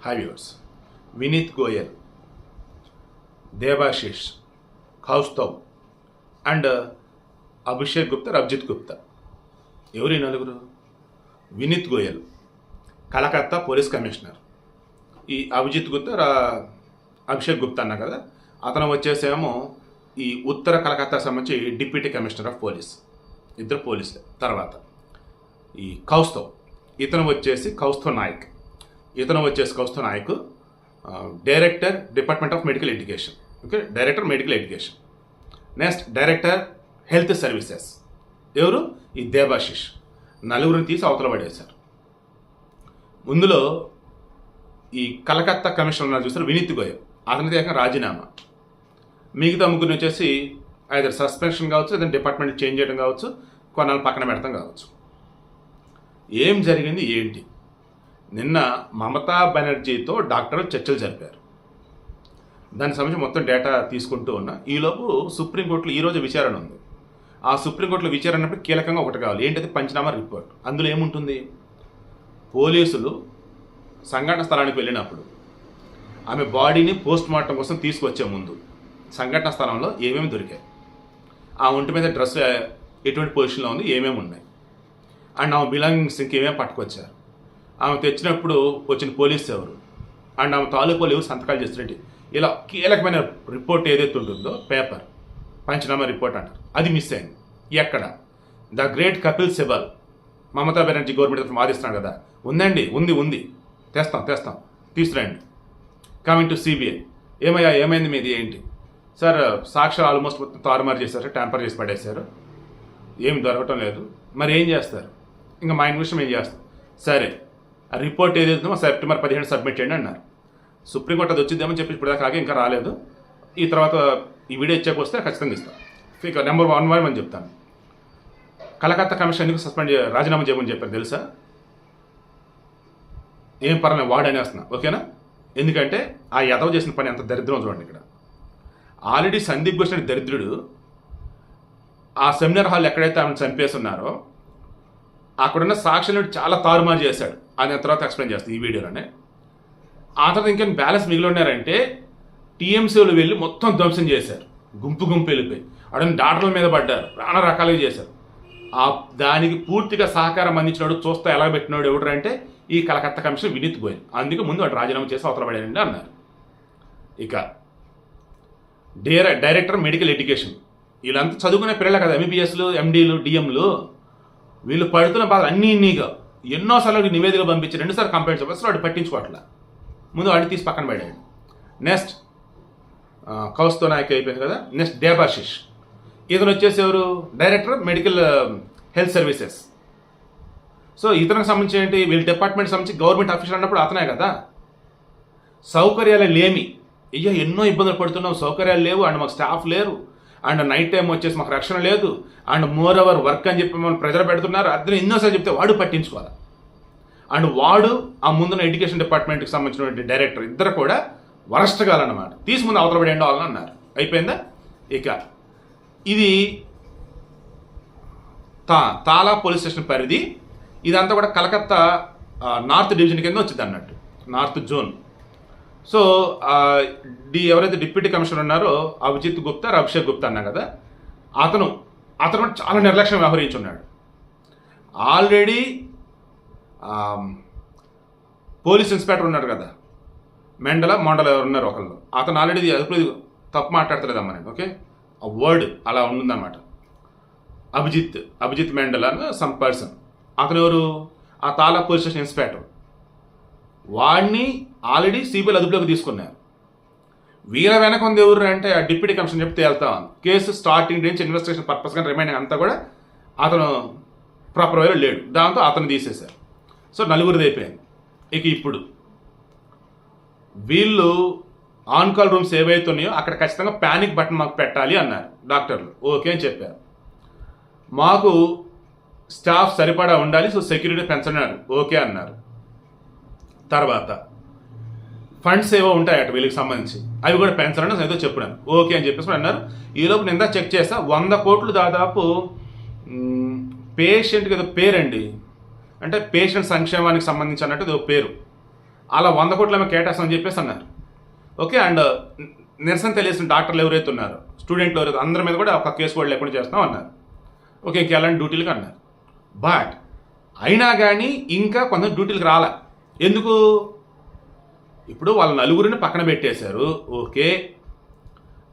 Hi Vineet Goyal Debashish Kaustav and Abhishek Gupta Rabjit Gupta ఎవరు నలుగురు? Vineet Goyal Calcutta police commissioner ఈ అభిజిత్ గుప్తా రా- అభిషేక్ గుప్తా అన్నా కదా? అతను వచ్చేసేమో ఈ ఉత్తర కలకత్తా సంబంధించి డిప్యూటీ కమిషనర్ ఆఫ్ పోలీస్ ఇద్దరు పోలీసులే. తర్వాత ఈ కౌస్తవ్ ఇతను వచ్చేసి కౌస్తవ్ నాయక్ ఇతను వచ్చేసి Kaustav Nayak director department of medical education. Okay? Director medical education. Next director health services. ఎవరు? ఈ దేవాశిష్ నలుగురిని తీసి అవతల పడేశారు. ముందులో ఈ కలకత్తా కమిషనర్ ఉన్నారు వినీత్ గోయల్. అతని దగ్గర రాజీనామా. మిగతా ముగ్గురిని వచ్చేసి ఐదర్ సస్పెన్షన్ కావచ్చు లేదా డిపార్ట్మెంట్ చేంజ్ చేయడం కావచ్చు కొన్నాళ్ళు పక్కన పెడతాం కావచ్చు. ఏం జరిగింది? ఏంటి? నిన్న మమతా బెనర్జీతో డాక్టర్ చర్చలు జరిపారు. దానికి సంబంధించి మొత్తం డేటా తీసుకుంటూ ఉన్నా ఈలోపు సుప్రీంకోర్టులో ఈరోజు విచారణ ఉంది. ఆ సుప్రీంకోర్టులో విచారణ అన్నప్పుడు కీలకంగా ఒకటి కావాలి. ఏంటది? పంచనామా రిపోర్ట్. అందులో ఏముంటుంది? పోలీసులు సంఘటన స్థలానికి వెళ్ళినప్పుడు ఆమె బాడీని పోస్ట్ మార్టం కోసం తీసుకొచ్చే ముందు సంఘటన స్థలంలో ఏమేమి దొరికాయి? ఆ ఒంటి మీద డ్రెస్ ఎటువంటి పొజిషన్లో ఉంది? ఏమేమి ఉన్నాయి? అండ్ ఆమె బిలాంగింగ్స్ ఇంకేమేమి పట్టుకొచ్చారు? ఆమె తెచ్చినప్పుడు వచ్చిన పోలీస్ ఎవరు? అండ్ ఆమె తాలూకాలు ఎవరు సంతకాలు చేస్తున్నట్టు ఇలా కీలకమైన రిపోర్ట్ ఏదైతే ఉంటుందో పేపర్ పంచనామా రిపోర్ట్ అంటారు. అది మిస్ అయింది. ఎక్కడ? The great Kapil Sibal. Mamata Banerjee government తరఫున వాదిస్తున్నాడు కదా. ఉందండి ఉంది ఉంది. తెస్తాం తెస్తాం. తీసుకురండి. Coming to CBI. ఏమయ్యా ఏమైంది మీది ఏంటి? సార్ సాక్ష్యాలు ఆల్మోస్ట్ మొత్తం తారుమారు చేశారు ట్యాంపర్ చేసి పడేశారు. ఏమి దొరకటం లేదు. మరి ఏం చేస్తారు? ఇంకా మా ఇన్వెస్టిగేషన్ ఏం చేస్తారు? సరే ఆ రిపోర్ట్ ఏదైతుందో సెప్టెంబర్ పదిహేను సబ్మిట్ చేయండి అన్నారు. సుప్రీంకోర్టు అది వచ్చిద్దామని చెప్పి ఇప్పుడు దాకా ఇంకా రాలేదు. ఈ తర్వాత ఈ వీడియో ఇచ్చాక వస్తే ఖచ్చితంగా ఇస్తాం. ఇక నెంబర్ వన్ వన్ అని చెప్తాను. కలకత్తా కమిషన్ ఎందుకు సస్పెండ్ రాజీనామా చేయమని చెప్పారు తెలుసా? ఏం పర్లేదు వాడు అనేస్తున్నా ఓకేనా? ఎందుకంటే ఆ యదవ చేసిన పని ఎంత దరిద్రం చూడండి ఇక్కడ. ఆల్రెడీ సందీప్ ఘోష్ అనే దరిద్రుడు. ఆ సెమినార్ హాల్ ఎక్కడైతే ఆమెను చంపేస్తున్నారో అక్కడున్న సాక్షులను చాలా తారుమారు చేశాడు. అది నేను తర్వాత ఎక్స్ప్లెయిన్ చేస్తాను ఈ వీడియోలోనే. ఆ తర్వాత ఇంకేం బ్యాలెన్స్ మిగిలి ఉన్నారంటే టీఎంసీలు వెళ్ళి మొత్తం ధ్వంసం చేశారు. గుంపు గుంపు వెళ్ళిపోయి. అడని డాక్టర్ల మీద పడ్డారు. నానా రకాలుగా చేశారు. ఆ దానికి పూర్తిగా సహకారం అందించినాడు చూస్తా ఎలా పెట్టినాడు ఎవడు అంటే ఈ కలకత్తా కమిషన్ వినీత్ గోయల్. అందుకే ముందు వాడు రాజీనామా చేసి అవతల పడాడండి అన్నారు. ఇక డైరెక్టర్ మెడికల్ ఎడ్యుకేషన్. వీళ్ళంతా చదువుకునే పిల్లలే కదా ఎంబీబీఎస్లు ఎండీలు డిఎంలు వీళ్ళు పడుతున్న బాధలు అన్నీ ఇన్నీగా. ఎన్నోసార్లు నివేదిక పంపించి రెండుసార్లు కంప్లైంట్ చెప్పి అసలు వాడు పట్టించుకోవట్లా. ముందు వాడిని తీసి పక్కన పడాడు నెక్స్ట్ కౌస్తో నాయక్ అయిపోయింది కదా నెక్స్ట్ దేబాశిష్. ఇతను వచ్చేసి ఎవరు? Director medical health services. So ఇతనికి సంబంధించి ఏంటి? వీళ్ళ డిపార్ట్మెంట్ సంబంధించి గవర్నమెంట్ ఆఫీసర్ అన్నప్పుడు అతనే కదా. సౌకర్యాలు లేమి. అయ్యో ఎన్నో ఇబ్బందులు పడుతున్నాం సౌకర్యాలు లేవు. అండ్ మాకు స్టాఫ్ లేరు. అండ్ నైట్ టైం వచ్చేసి మాకు రక్షణ లేదు. అండ్ మోర్ అవర్ వర్క్ అని చెప్పి మనం ప్రెజర్ పెడుతున్నారు. అతను ఎన్నోసార్లు చెప్తే వాడు పట్టించుకోవాలి? అండ్ వాడు ఆ ముందున్న ఎడ్యుకేషన్ డిపార్ట్మెంట్కి సంబంధించినటువంటి డైరెక్టర్ ఇద్దరు కూడా వరస్ట్గాలన్నమాట తీసి ముందు అవతల పడి ఎండవాలని అన్నారు అయిపోయిందా? ఇక ఇది తా తాలా పోలీస్ స్టేషన్ పరిధి. ఇదంతా కూడా కలకత్తా నార్త్ డివిజన్ కింద వచ్చింది అన్నట్టు నార్త్ జోన్. సో డి ఎవరైతే డిప్యూటీ కమిషనర్ ఉన్నారో అభిజిత్ గుప్తా అభిషేక్ గుప్తా అన్నా కదా అతను అతను చాలా నిర్లక్ష్యం వ్యవహరించున్నాడు. ఆల్రెడీ పోలీస్ ఇన్స్పెక్టర్ ఉన్నారు కదా మెండల మండల ఎవరు ఉన్నారు ఒకళ్ళు. అతను ఆల్రెడీ అదుపు తప్పు మాట్లాడతలేదమ్మా నేను ఓకే? ఆ వర్డ్ అలా ఉందన్నమాట. అభిజిత్ అభిజిత్ మెండల్ అని సమ్ పర్సన్ అతను ఎవరు? ఆ తాలా పోలీస్ స్టేషన్ ఇన్స్పెక్టర్. వాడిని ఆల్రెడీ సిబిఐ అదుపులోకి తీసుకున్నారు. వీళ్ళ వెనక ఉంది ఎవరు అంటే ఆ డిప్యూటీ కమిషన్ చెప్తే వెళ్తాం కేసు స్టార్టింగ్ నుంచి ఇన్వెస్టిగేషన్ పర్పస్ కానీ రిమైనింగ్ అంతా కూడా అతను ప్రాపర్ వేలో లేడు. దాంతో అతను తీసేశారు. సో నలుగురిది అయిపోయింది. ఇక ఇప్పుడు వీళ్ళు ఆన్ కాల్ రూమ్స్ ఏవైతే ఉన్నాయో అక్కడ ఖచ్చితంగా ప్యానిక్ బటన్ మాకు పెట్టాలి అన్నారు డాక్టర్లు. ఓకే అని చెప్పారు. మాకు స్టాఫ్ సరిపడా ఉండాలి సో సెక్యూరిటీ పెంచన్నారు ఓకే అన్నారు. తర్వాత ఫండ్స్ ఏవో ఉంటాయి అటు వీళ్ళకి సంబంధించి. అవి కూడా పెంచాలని ఏదో చెప్పినాను ఓకే అని చెప్పేసి అన్నారు. ఈలోపు నిందా చెక్ చేస్తా వంద కోట్లు దాదాపు పేషెంట్కి ఏదో పేరండి. అంటే పేషెంట్ సంక్షేమానికి సంబంధించి అన్నట్టు ఏదో పేరు. అలా వంద కోట్ల ఏమో కేటాయిస్తామని చెప్పేసి అన్నారు. ఓకే అండ్ నిరసన తెలియసిన డాక్టర్లు ఎవరైతే ఉన్నారో స్టూడెంట్లు ఎవరైతే అందరి మీద కూడా ఒక కేసు కూడా లేకుండా చేస్తాం అన్నారు. ఓకే ఇంకా ఎలాంటి డ్యూటీలకు అన్నారు. బట్ అయినా కానీ ఇంకా కొంత డ్యూటీలకు రాలే. ఎందుకు? ఇప్పుడు వాళ్ళ నలుగురిని పక్కన పెట్టేశారు. ఓకే.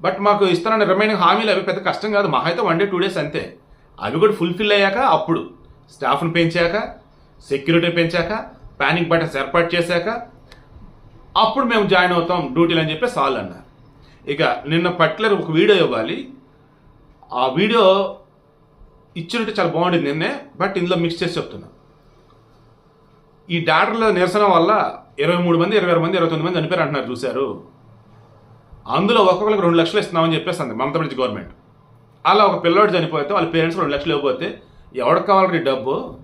బట్ మాకు ఇస్తానన్న రిమైనింగ్ హామీలు అవి పెద్ద కష్టం కాదు. మహా అయితే వన్ డే టూ డేస్ అంతే. అవి కూడా ఫుల్ఫిల్ అయ్యాక అప్పుడు స్టాఫ్ను పెంచాక సెక్యూరిటీ పెంచాక ప్యానిక్ బటన్స్ ఏర్పాటు చేశాక అప్పుడు మేము జాయిన్ అవుతాం డ్యూటీలు అని చెప్పి సాల్ అన్నారు. ఇక నిన్న పర్టికులర్ ఒక వీడియో ఇవ్వాలి. ఆ వీడియో ఇచ్చినట్టు చాలా బాగుండేది నిన్నే బట్ ఇందులో మిక్స్ చేసి చెప్తున్నా. ఈ డాక్టర్ల నిరసన వల్ల ఇరవై మూడు మంది ఇరవై ఆరు మంది ఇరవై తొమ్మిది మంది చనిపోయారు అంటున్నారు చూశారు. అందులో ఒక్కొక్కరికి రెండు లక్షలు ఇస్తున్నామని చెప్పేసి అంది మమతా గవర్నమెంట్. అలా ఒక పిల్లోడు చనిపోతే వాళ్ళ పేరెంట్స్ రెండు లక్షలు ఇవ్వకపోతే ఎవరికి కావాలని డబ్బు?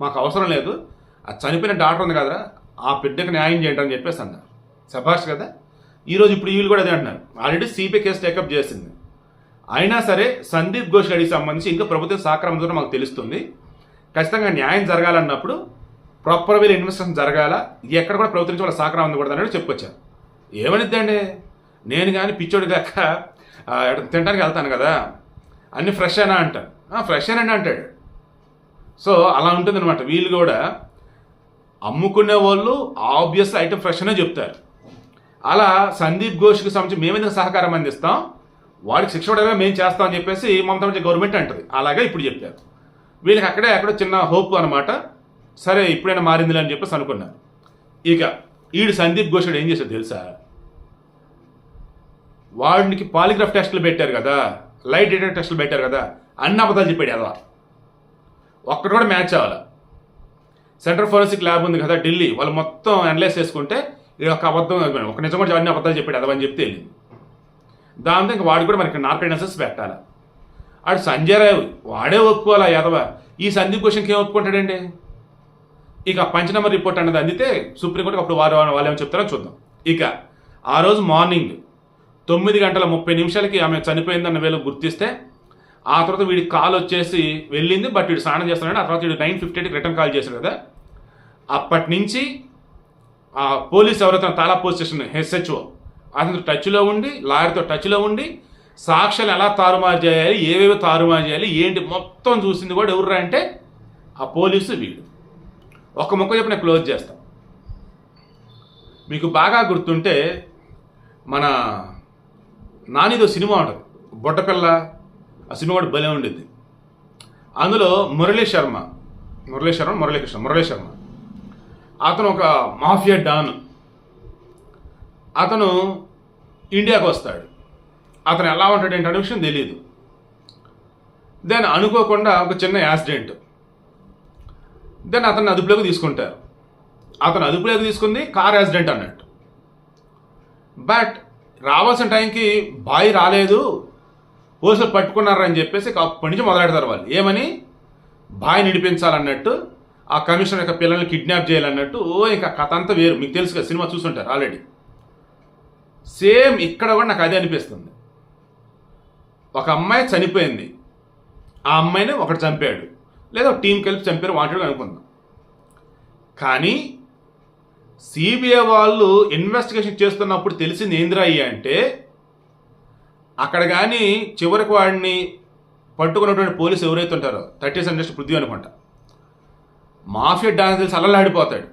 మాకు అవసరం లేదు. ఆ చనిపోయిన డాక్టర్ ఉంది కదా ఆ బిడ్డకు న్యాయం చేయండి అని చెప్పేసి అన్నారు సభాష్ కదా ఈరోజు ఇప్పుడు వీళ్ళు కూడా అదే అంటున్నారు. ఆల్రెడీ సిబిఐ కేసు టేకప్ చేసింది. అయినా సరే సందీప్ ఘోష్ గడికి సంబంధించి ఇంకా ప్రభుత్వం సహకారం మాకు తెలుస్తుంది. ఖచ్చితంగా న్యాయం జరగాలన్నప్పుడు ప్రాపర్ వేలో ఇన్వెస్టిగేషన్ జరగాల? ఎక్కడ కూడా ప్రభుత్వం నుంచి వాళ్ళ సహకారం అందకూడదు కూడా చెప్పుకొచ్చారు. ఏమనిద్దండి? నేను కానీ పిచ్చోడి లెక్క ఎక్కడ తినడానికి వెళ్తాను కదా. అన్ని ఫ్రెష్ అయినా అంటాను ఫ్రెష్ అయినా అంటాడు. సో అలా ఉంటుంది అనమాట వీళ్ళు కూడా అమ్ముకునే వాళ్ళు ఆబ్వియస్ ఐటమ్ ఫ్రెష్ అనే చెప్తారు. అలా సందీప్ ఘోష్కి సంబంధించి మేమేందుకు సహకారం అందిస్తాం? వాడికి శిక్ష పడగా మేము చేస్తాం అని చెప్పేసి మమతా గవర్నమెంట్ అంటుంది. అలాగే ఇప్పుడు చెప్పారు. వీళ్ళకి అక్కడే అక్కడ చిన్న హోప్ అనమాట సరే ఇప్పుడైనా మారిందిలే అని చెప్పేసి అనుకున్నారు ఇక ఈడు సందీప్ ఘోషుడు ఏం చేశాడు తెలుసా? వాడికి పాలిగ్రాఫ్ టెస్టులు పెట్టారు కదా లైట్ డిటెక్టర్ టెస్టులు పెట్టారు కదా అన్ని అబద్ధాలు చెప్పాడు అదవా ఒక్కటి కూడా మ్యాచ్ అవ్వాలి. సెంట్రల్ ఫోరెన్సిక్ ల్యాబ్ ఉంది కదా ఢిల్లీ వాళ్ళు మొత్తం అనలైజ్ చేసుకుంటే ఇది ఒక అబద్ధం ఒక నిజం కూడా అన్ని అబద్ధాలు చెప్పాడు అదవని చెప్తే వెళ్ళింది దాంతో ఇంకా వాడు కూడా మనకి నార్కైనసెస్ పెట్టాలి. ఆడు సంజయ్ రావు వాడే ఒప్పుకోవాలా యాదవ? ఈ సందీప్ క్వశ్చన్కి ఏం ఒప్పుకుంటాడండి? ఇక పంచనంబర్ రిపోర్ట్ అన్నది అందితే సుప్రీంకోర్టుకు అప్పుడు వారు వాళ్ళు ఏమో చెప్తారో చూద్దాం. ఇక ఆ రోజు మార్నింగ్ తొమ్మిది గంటల ముప్పై నిమిషాలకి ఆమె చనిపోయిందన్న వేళ గుర్తిస్తే ఆ తర్వాత వీడికి కాల్ వచ్చేసి వెళ్ళింది బట్ వీడు స్నానం చేస్తున్నాడు. ఆ తర్వాత వీడు నైన్ ఫిఫ్టీ ఎయిట్కి రిటర్న్ కాల్ చేశాడు కదా. అప్పటి నుంచి ఆ పోలీస్ ఎవరైతే తాలా పోలీస్ స్టేషన్ హెచ్హెచ్ఓ అతను టచ్లో ఉండి లాయర్తో టచ్లో ఉండి సాక్ష్యాలు ఎలా తారుమారు చేయాలి ఏవేవి తారుమారు చేయాలి ఏంటి మొత్తం చూసింది కూడా ఎవర్రా అంటే ఆ పోలీసు వీడు. ఒక మొక్క చెప్పి నేను క్లోజ్ చేస్తాం. మీకు బాగా గుర్తుంటే మన నానిదో సినిమా ఉంటుంది. బొట్టపిల్ల ఆ సినిమా కూడా భలే ఉండేది అందులో మురళీ శర్మ మురళీ శర్మ మురళీకృష్ణ మురళీ శర్మ. అతను ఒక మాఫియా డాన్. అతను ఇండియాకు వస్తాడు. అతను ఎలా ఉంటాడు ఏంటనే విషయం తెలియదు దెన్ అనుకోకుండా ఒక చిన్న యాక్సిడెంట్. దెన్ అతన్ని అదుపులోకి తీసుకుంటారు. అతను అదుపులోకి తీసుకుంది కార్ యాక్సిడెంట్ అన్నట్టు. బట్ రావాల్సిన టైంకి బాయ్ రాలేదు పోలీసులు పట్టుకున్నారని చెప్పేసి అప్పటి నుంచి మొదలెడతారు వాళ్ళు. ఏమని? బాయ్ నిడిపించాలన్నట్టు ఆ కమిషనర్ యొక్క పిల్లల్ని కిడ్నాప్ చేయాలన్నట్టు ఓ ఇంకా కథ అంతా వేరు. మీకు తెలుసు కదా సినిమా చూసుంటారు ఆల్రెడీ సేమ్ ఇక్కడ కూడా నాకు అదే అనిపిస్తుంది. ఒక అమ్మాయి చనిపోయింది. ఆ అమ్మాయిని ఒకటి చంపాడు. లేదా ఒక టీం కలిపి చంపారు వాంటెడ్ అనుకుందాం. కానీ సిబిఐ వాళ్ళు ఇన్వెస్టిగేషన్ చేస్తున్నప్పుడు తెలిసింది ఏంద్రాయి అంటే అక్కడ కానీ చివరికి వాడిని పట్టుకున్నటువంటి పోలీసు ఎవరైతే ఉంటారో థర్టీ సెంటర్స్ పృథ్వీ అనుకుంటా మాఫియా డాన్స్ తెలిసి అల్లలాడిపోతాడు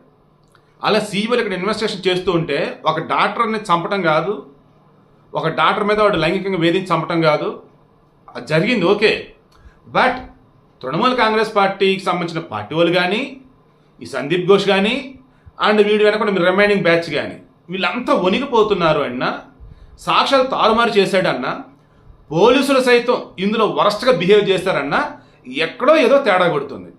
అలా సిబిఐ ఇక్కడ ఇన్వెస్టిగేషన్ చేస్తూ ఉంటే ఒక డాక్టర్ని చంపటం కాదు ఒక డాక్టర్ మీద వాడు లైంగికంగా వేధించి చంపటం కాదు. అది జరిగింది ఓకే. బట్ తృణమూల్ కాంగ్రెస్ పార్టీకి సంబంధించిన పార్టీ వాళ్ళు కానీ ఈ సందీప్ ఘోష్ కానీ అండ్ వీడి వెనక రిమైనింగ్ బ్యాచ్ కానీ వీళ్ళంతా వణికిపోతున్నారు అన్న సాక్షాలు తారుమారు చేశాడన్న పోలీసులు సైతం ఇందులో వరస్ట్గా బిహేవ్ చేస్తారన్న ఎక్కడో ఏదో తేడా కొడుతుంది.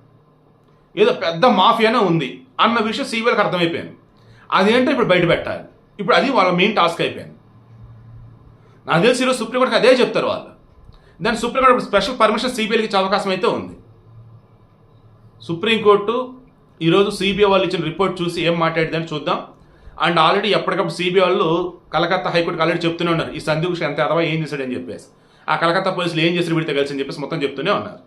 ఏదో పెద్ద మాఫియానే ఉంది అన్న విషయం సీబీఐకి అర్థమైపోయింది. అదేంటో ఇప్పుడు బయట పెట్టాలి. ఇప్పుడు అది వాళ్ళ మెయిన్ టాస్క్ అయిపోయింది. నాకు తెలిసి ఈరోజు సుప్రీంకోర్టుకి అదే చెప్తారు వాళ్ళు. దాని సుప్రీంకోర్టు స్పెషల్ పర్మిషన్ సిబిఐకి ఇచ్చే అవకాశం అయితే ఉంది. సుప్రీంకోర్టు ఈరోజు సిబిఐ వాళ్ళు ఇచ్చిన రిపోర్ట్ చూసి ఏం మాట్లాడిందని చూద్దాం. అండ్ ఆల్రెడీ ఎప్పటికప్పుడు సిబిఐ వాళ్ళు కలకత్తా హైకోర్టుకి ఆల్రెడీ చెప్తూనే ఉన్నారు. ఈ సందీప్ ఎంత అథవా ఏం చేశాడని చెప్పేసి. ఆ కలకత్తా పోలీసులు ఏం చేశారు వీడితో కలిసి అని చెప్పేసి మొత్తం చెప్తూనే ఉన్నారు.